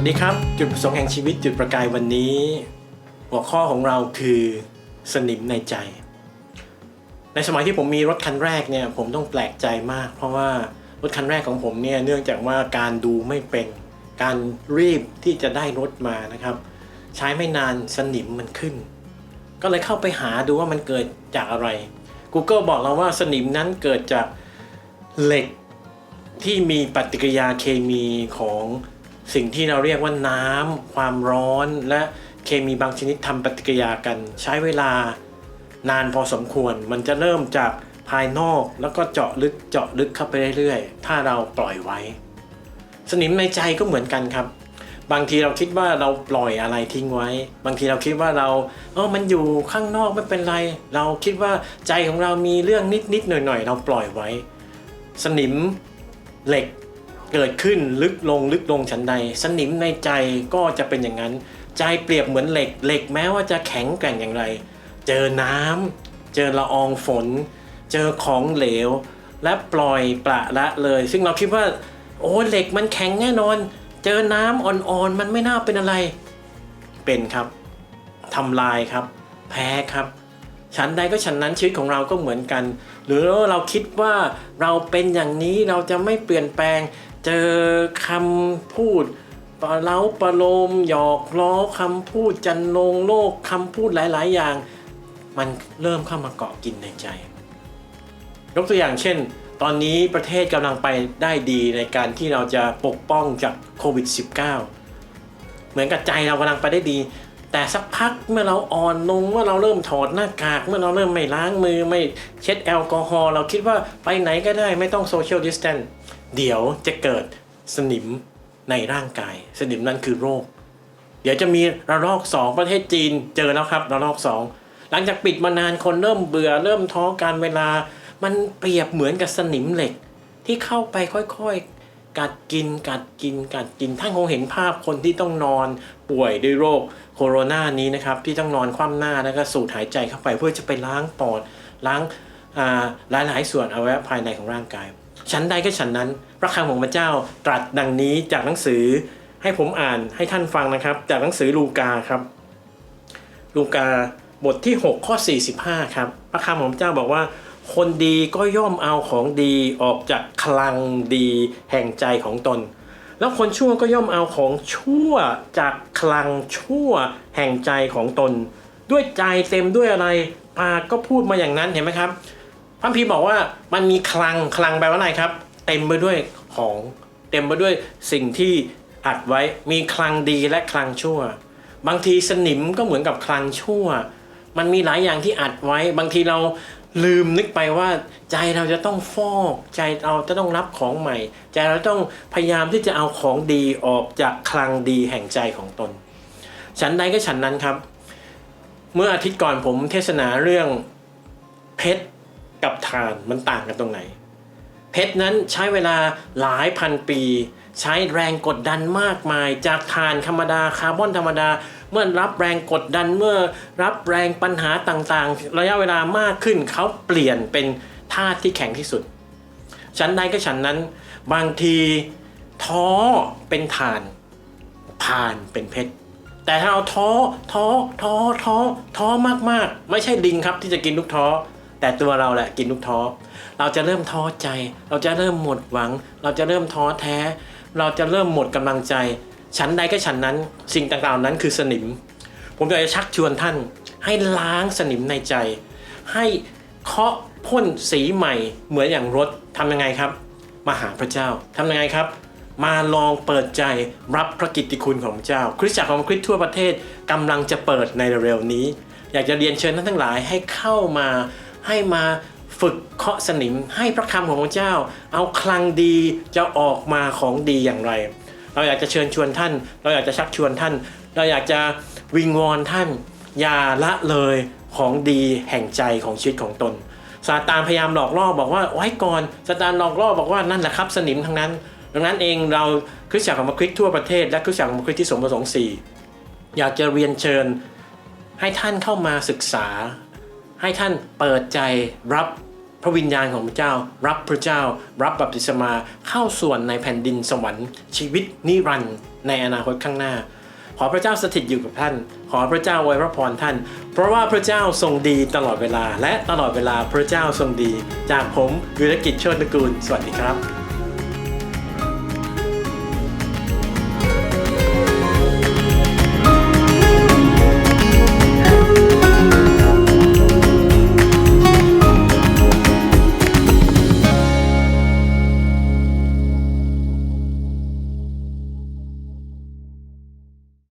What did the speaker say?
วัสดีครับ จุดประสงค์แห่งชีวิตจุดประกายวันนี้ หัวข้อของเราคือสนิมในใจ ในสมัยที่ผมมีรถคันแรกเนี่ยผมต้องแปลกใจมาก เพราะว่ารถคันแรกของผมเนี่ยเนื่องจากว่าการดูไม่เป็นการรีบที่จะได้รถมานะครับ ใช้ไม่นานสนิมมันขึ้น ก็เลยเข้าไปหาดูว่ามันเกิดจากอะไร Google บอกเราว่าสนิมนั้นเกิดจากเหล็กที่มีปฏิกิริยาเคมีของ สิ่งที่เราเรียกว่าน้ำความร้อน และเคมีบางชนิดทำปฏิกิริยากัน ใช้เวลานานพอสมควร มันจะเริ่มจากภายนอกแล้วก็เจาะลึกเจาะลึกเข้าไปเรื่อยๆ ถ้าเราปล่อยไว้ สนิมในใจก็เหมือนกันครับ บางทีเราคิดว่าเราปล่อยอะไรทิ้งไว้ บางทีเราคิดว่าเราเออมันอยู่ข้างนอกไม่เป็นไร เราคิดว่าใจของเรามีเรื่องนิดๆหน่อยๆ เราปล่อยไว้ สนิมเหล็ก เกิดขึ้นลึกลงลึกลงชั้นใด สนิมในใจก็จะเป็นอย่างนั้น ใจเปรียบเหมือนเหล็กเหล็กแม้ว่าจะแข็งแกร่งอย่างไร เจอน้ำเจอละอองฝน เจอของเหลว และปล่อยปละละเลย ซึ่งเราคิดว่า โอ้เหล็กมันแข็งแน่นอน เจอน้ำอ่อนๆมันไม่น่าเป็นอะไร เป็นครับทำลายครับ แพ้ครับฉันใดก็ฉันนั้นชีวิตของเราก็เหมือนกัน หรือเราคิดว่าเราเป็นอย่างนี้เราจะไม่เปลี่ยนแปลง เจอคำพูดปะเล้าประโลมหยอกล้อคำพูดจันลงโลกคำพูดหลาย ๆ อย่าง มันเริ่มเข้ามาเกาะกินในใจ ยกตัวอย่างเช่น ตอนนี้ประเทศกำลังไปได้ดีในการที่เราจะปกป้องจากโควิด -19 เหมือนกับใจเรากำลังไปได้ดี แต่สักพักเมื่อเราอ่อนลงเมื่อเราเริ่มถอดหน้ากาก เมื่อเราเริ่มไม่ล้างมือไม่เช็ดแอลกอฮอล์เราคิดว่าไปไหนก็ได้ไม่ต้องโซเชียลดิสแตน เดี๋ยวจะเกิดสนิมในร่างกาย สนิมนั้นคือโรค เดี๋ยวจะมีระลอก 2 ประเทศจีนเจอแล้วครับระลอก 2 หลังจากปิดมานานคนเริ่มเบื่อเริ่มท้อการเวลา มันเปรียบเหมือนกับสนิมเหล็ก ที่เข้าไปค่อยๆ กัดกินกัดกินกัดกินท่านคงเห็นภาพคนที่ต้องนอนป่วยด้วยโรคโคโรนานี้นะครับที่ต้องนอนคว่ำหน้าแล้วก็สูดหายใจเข้าไปเพื่อจะไปล้างปอดล้างอ่าหลายๆ ส่วนอวัยวะภายในของร่างกาย ฉันใดก็ฉันนั้น พระคำของพระเจ้าตรัสดังนี้จากหนังสือให้ผมอ่านให้ท่านฟังนะครับ จากหนังสือลูกาครับ ลูกาบทที่ 6 ข้อ 45 ครับ พระคำของพระเจ้าบอกว่า คนดีก็ย่อมเอาของดีออกจากคลังดีแห่งใจของตน แล้วคนชั่วก็ย่อมเอาของชั่วจากคลังชั่วแห่งใจของตน ด้วยใจเต็มด้วยอะไรปากก็พูดมาอย่างนั้นเห็นไหมครับ พระพีบอกว่ามันมีคลังคลังแปลว่าอะไรครับ เต็มไปด้วยของ เต็มไปด้วยสิ่งที่อัดไว้มีคลังดีและคลังชั่ว บางทีสนิมก็เหมือนกับคลังชั่ว มันมีหลายอย่างที่อัดไว้ บางทีเราลืมนึกไปว่า ใจเราจะต้องฟอกใจเราจะต้องรับของใหม่ ใจเราต้องพยายามที่จะเอาของดีออกจากคลังดีแห่งใจของตน ฉันใดก็ฉันนั้นครับ เมื่ออาทิตย์ก่อนผมเทศนาเรื่องเพชร กับถ่านมันต่างกันตรงไหน เพชรนั้นใช้เวลาหลายพันปี ใช้แรงกดดันมากมาย จากถ่านธรรมดาคาร์บอนธรรมดา เมื่อรับแรงกดดันเมื่อรับแรงปัญหาต่างๆ ระยะเวลามากขึ้นเขาเปลี่ยนเป็นธาตุที่แข็งที่สุดฉันใดก็ฉันนั้น บางทีท้อเป็นถ่านผ่านเป็นเพชรแต่ถ้าเราท้อท้อท้อท้อท้อมากๆ ไม่ใช่ลิงครับที่จะกินลูกท้อ แต่ตัวเราแหละกินลูกท้อ เราจะเริ่มท้อใจ เราจะเริ่มหมดหวัง เราจะเริ่มท้อแท้ เราจะเริ่มหมดกำลังใจฉันใดก็ฉันนั้น สิ่งต่างๆนั้นคือสนิม ผมอยากจะชักชวนท่าน ให้ล้างสนิมในใจ ให้เคาะพ่นสีใหม่เหมือนอย่างรถทำยังไงครับ มาหาพระเจ้าทำยังไงครับ มาลองเปิดใจรับพระกิตติคุณของพระเจ้า คริสตจักรของคริสต์ทั่วประเทศกำลังจะเปิดในเร็วนี้ อยากจะเรียนเชิญท่านทั้งหลายให้เข้ามา ให้มาฝึกเคาะสนิมให้พระคำของพระเจ้า เอาคลังดีจะออกมาของดีอย่างไร เราอยากจะเชิญชวนท่าน เราอยากจะชักชวนท่าน เราอยากจะวิงวอนท่าน อย่าละเลยของดีแห่งใจของชีวิตของตนซาตานพยายามหลอกล่อบอกว่าไว้ก่อนซาตานหลอกล่อบอกว่านั่นแหละครับสนิมทั้งนั้น ดังนั้นเองเราคริสตจักรของคริสทั่วประเทศ และคริสตจักรของคริสที่สมประสงค์สี่อยากจะเรียนเชิญให้ท่านเข้ามาศึกษา ให้ท่านเปิดใจรับพระวิญญาณของพระเจ้า รับพระเจ้า รับบัพติศมาเข้าส่วนในแผ่นดินสวรรค์ ชีวิตนิรันดร์ในอนาคตข้างหน้า ขอพระเจ้าสถิตอยู่กับท่าน ขอพระเจ้าไว้พระพรท่าน เพราะว่าพระเจ้าทรงดีตลอดเวลา และตลอดเวลาพระเจ้าทรงดี จากผมวิรกิจโชติกุลสวัสดีครับ